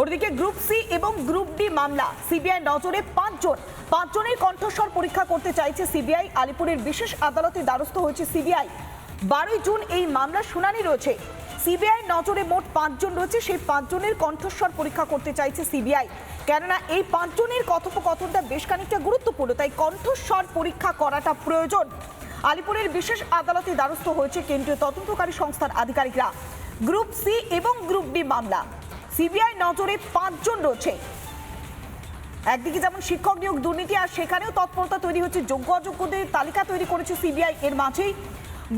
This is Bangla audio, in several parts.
ওদিকে গ্রুপ সি এবং গ্রুপ ডি মামলা। সিবিআই নজরে পাঁচজন। পাঁচজনের কণ্ঠস্বর পরীক্ষা করতে চাইছে সিবিআই আলিপুরের বিশেষ আদালতে দ্বারস্থ হয়েছে সিবিআই বারোই জুন এই মামলার শুনানি রয়েছে। সিবিআই নজরে মোট পাঁচজন রয়েছে। সেই পাঁচজনের কণ্ঠস্বর পরীক্ষা করতে চাইছে সিবিআই কেননা এই পাঁচজনের কথোপকথনটা বেশ খানিকটা গুরুত্বপূর্ণ, তাই কণ্ঠস্বর পরীক্ষা করাটা প্রয়োজন। আলিপুরের বিশেষ আদালতে দ্বারস্থ হয়েছে কেন্দ্রীয় তদন্তকারী সংস্থার আধিকারিকরা। গ্রুপ সি এবং গ্রুপ ডি মামলা। সিবিআই নজরে পাঁচজন রয়েছে। একদিকে যেমন শিক্ষক নিয়োগ দুর্নীতি, আর সেখানেও তৎপরতা তৈরি হচ্ছে যোগ্য অযোগ্যদের তালিকা তৈরি করেছে সিবিআই। এর মাঝেই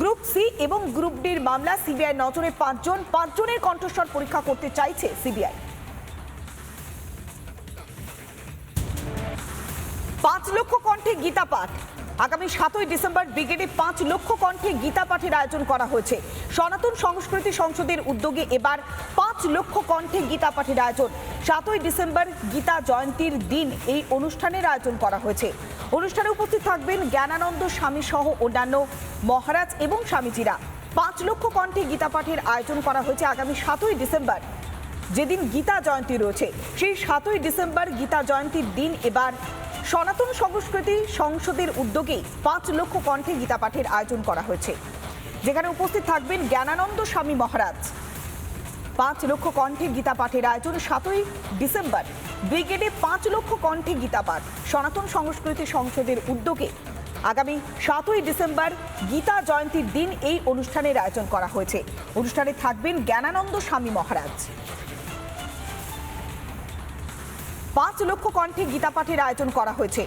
গ্রুপ সি এবং গ্রুপ ডির মামলা, সিবিআই নজরে পাঁচজন। পাঁচজনের কণ্ঠস্বর পরীক্ষা করতে চাইছে সিবিআই। পাঁচ লক্ষ কণ্ঠে গীতা পাঠ আগামী সাতই ডিসেম্বর ব্রিগেডে পাঁচ লক্ষ কণ্ঠে গীতা পাঠের আয়োজন করা হয়েছে। সনাতন সংস্কৃতি সংসদের উদ্যোগে এবার পাঁচ লক্ষ কণ্ঠে গীতা পাঠের আয়োজন। সাতই ডিসেম্বর গীতা জয়ন্তীর দিন এই অনুষ্ঠানের আয়োজন করা হয়েছে। অনুষ্ঠানে উপস্থিত থাকবেন জ্ঞানানন্দ স্বামী সহ অন্যান্য মহারাজ এবং স্বামীজিরা। পাঁচ লক্ষ কণ্ঠে গীতা পাঠের আয়োজন করা হয়েছে আগামী সাতই ডিসেম্বর, যেদিন গীতা জয়ন্তী রয়েছে। সেই সাতই ডিসেম্বর গীতা জয়ন্তীর দিন এবার সনাতন সংস্কৃতি সংসদের উদ্যোগে পাঁচ লক্ষ কণ্ঠে গীতা পাঠের আয়োজন করা হয়েছে। যেখানে উপস্থিত থাকবেন জ্ঞানানন্দ স্বামী মহারাজ। পাঁচ লক্ষ কণ্ঠে গীতা পাঠের আয়োজন সাতই ডিসেম্বর। ব্রিগেডে পাঁচ লক্ষ কণ্ঠে গীতা পাঠ সনাতন সংস্কৃতি সংসদের উদ্যোগে। আগামী সাতই ডিসেম্বর গীতা জয়ন্তীর দিন এই অনুষ্ঠানের আয়োজন করা হয়েছে। অনুষ্ঠানে থাকবেন জ্ঞানানন্দ স্বামী মহারাজ। পাঁচ লক্ষ কণ্ঠে গীতা পাঠের আয়োজন করা হয়েছে।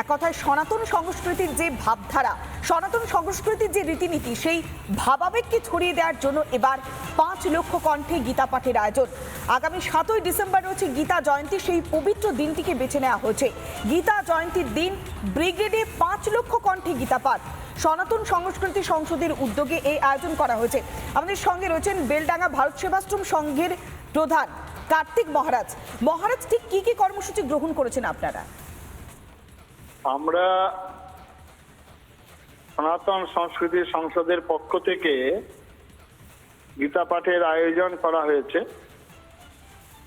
এক কথায় সনাতন সংস্কৃতির যে ভাবধারা, সনাতন সংস্কৃতির যে রীতিনীতি, সেই ভাবাবেগকে ছড়িয়ে দেওয়ার জন্য এবার পাঁচ লক্ষ কণ্ঠে গীতা পাঠের আয়োজন। আগামী সাতই ডিসেম্বর রয়েছে গীতা জয়ন্তী, সেই পবিত্র দিনটিকে বেছে নেওয়া হয়েছে। গীতা জয়ন্তীর দিন ব্রিগেডে পাঁচ লক্ষ কণ্ঠে গীতা পাঠ সনাতন সংস্কৃতি সংসদের উদ্যোগে এই আয়োজন করা হয়েছে। আমাদের সঙ্গে রয়েছেন বেলডাঙ্গা ভারত সেবাশ্রম সংঘের প্রধান কার্তিক মহারাজ মহারাজ ঠিক কি কি কর্মসূচি গ্রহণ করেছেন আপনারা? আমরা সনাতন সংস্কৃতি সংসদের পক্ষ থেকে গীতা পাঠের আয়োজন করা হয়েছে।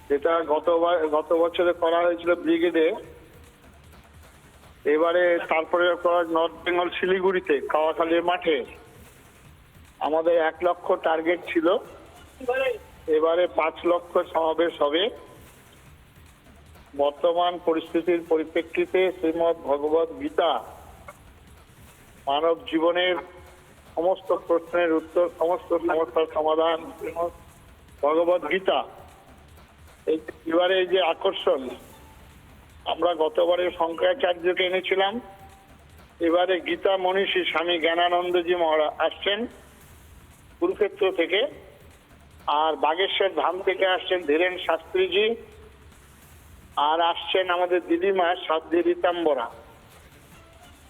যেটা গতবার গত বছরে করা হয়েছিল ব্রিগেডে। এবারে তারপরে করা নর্থ বেঙ্গল শিলিগুড়িতে, কাওয়াখালীর মাঠে। আমাদের এক লক্ষ টার্গেট ছিল। এবারে পাঁচ লক্ষ সমাবেশ হবে। বর্তমান পরিস্থিতির পরিপ্রেক্ষিতে শ্রীমদ ভগবত গীতা মানব জীবনের সমস্ত প্রশ্নের উত্তর, সমস্ত সমস্যার সমাধান ভগবত গীতা। এই এবারে যে আকর্ষণ, আমরা গতবারে শঙ্করাচার্যকে এনেছিলাম। এবারে গীতা মনীষী স্বামী জ্ঞানানন্দজি মহারাজ আসছেন। কুরুক্ষেত্র থেকে আর বাগেশ্বর ধাম থেকে আসছেন ধীরেন শাস্ত্রীজি। আর আসছেন আমাদের দিদিমা সাধ্বী রীতাম্বরা।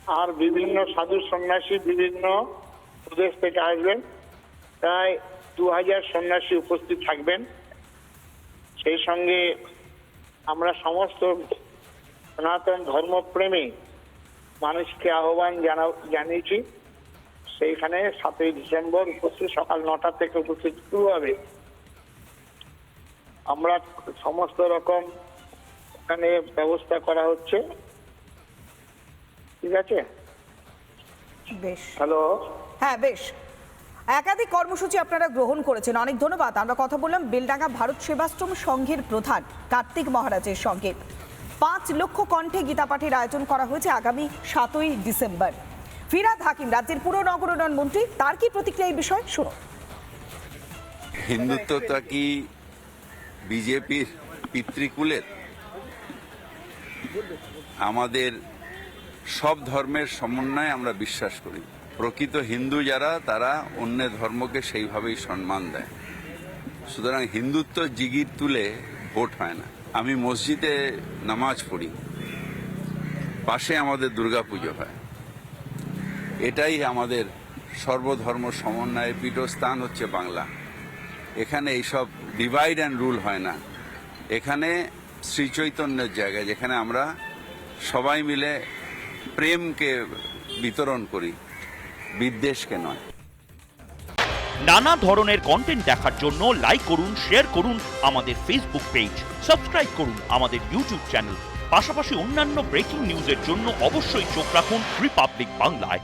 আর বিভিন্ন সাধু সন্ন্যাসী বিভিন্ন প্রদেশ থেকে আসবেন। প্রায় দু হাজার সন্ন্যাসী উপস্থিত থাকবেন। সেই সঙ্গে আমরা সমস্ত সনাতন ধর্মপ্রেমী মানুষকে আহ্বান জানা, জানিয়েছি। সেইখানে সাতই ডিসেম্বর উপস্থিত সকাল নটা থেকে উপস্থিত শুরু হবে। আমরা সমস্ত রকম এখানে ব্যবস্থা করা হচ্ছে। ঠিক আছে? বেশ। হ্যালো? হ্যাঁ বেশ। একাধিক কর্মসূচি আপনারা গ্রহণ করেছেন। অনেক ধন্যবাদ। আমরা কথা বললাম বেলডাঙ্গা ভারত সেবাশ্রম সংঘের প্রধান কার্তিক মহারাজের সঙ্গে। পাঁচ লক্ষ কণ্ঠে গীতা পাঠের আয়োজন করা হয়েছে আগামী সাতই ডিসেম্বর। ফিরাদ হাকিম, রাজ্যের পুর নগর উন্নয়ন মন্ত্রী, তার কি প্রতিক্রিয়া এই বিষয়ে? শুনুন। হিন্দুত্বটা কি বিজেপির পিতৃকুলের? আমাদের সব ধর্মের সমন্বয়ে আমরা বিশ্বাস করি। প্রকৃত হিন্দু যারা, তারা অন্য ধর্মকে সেইভাবেই সম্মান দেয়। সুতরাং হিন্দুত্ব জিগির তুলে ভোট হয় না। আমি মসজিদে নামাজ পড়ি, পাশে আমাদের দুর্গাপুজো হয়। এটাই আমাদের সর্বধর্ম সমন্বয়ের পীঠস্থান হচ্ছে বাংলা। এখানে এইসব ডিভাইড অ্যান্ড রুল হয় না। এখানে শ্রী চৈতন্যের জায়গা, যেখানে আমরা সবাই মিলে প্রেমকে বিতরণ করি, বিদ্বেষকে নয়। নানা ধরনের কন্টেন্ট দেখার জন্য লাইক করুন শেয়ার করুন আমাদের ফেসবুক পেজ সাবস্ক্রাইব করুন আমাদের ইউটিউব চ্যানেল পাশাপাশি অন্যান্য ব্রেকিং নিউজের জন্য অবশ্যই চোখ রাখুন রিপাবলিক বাংলায়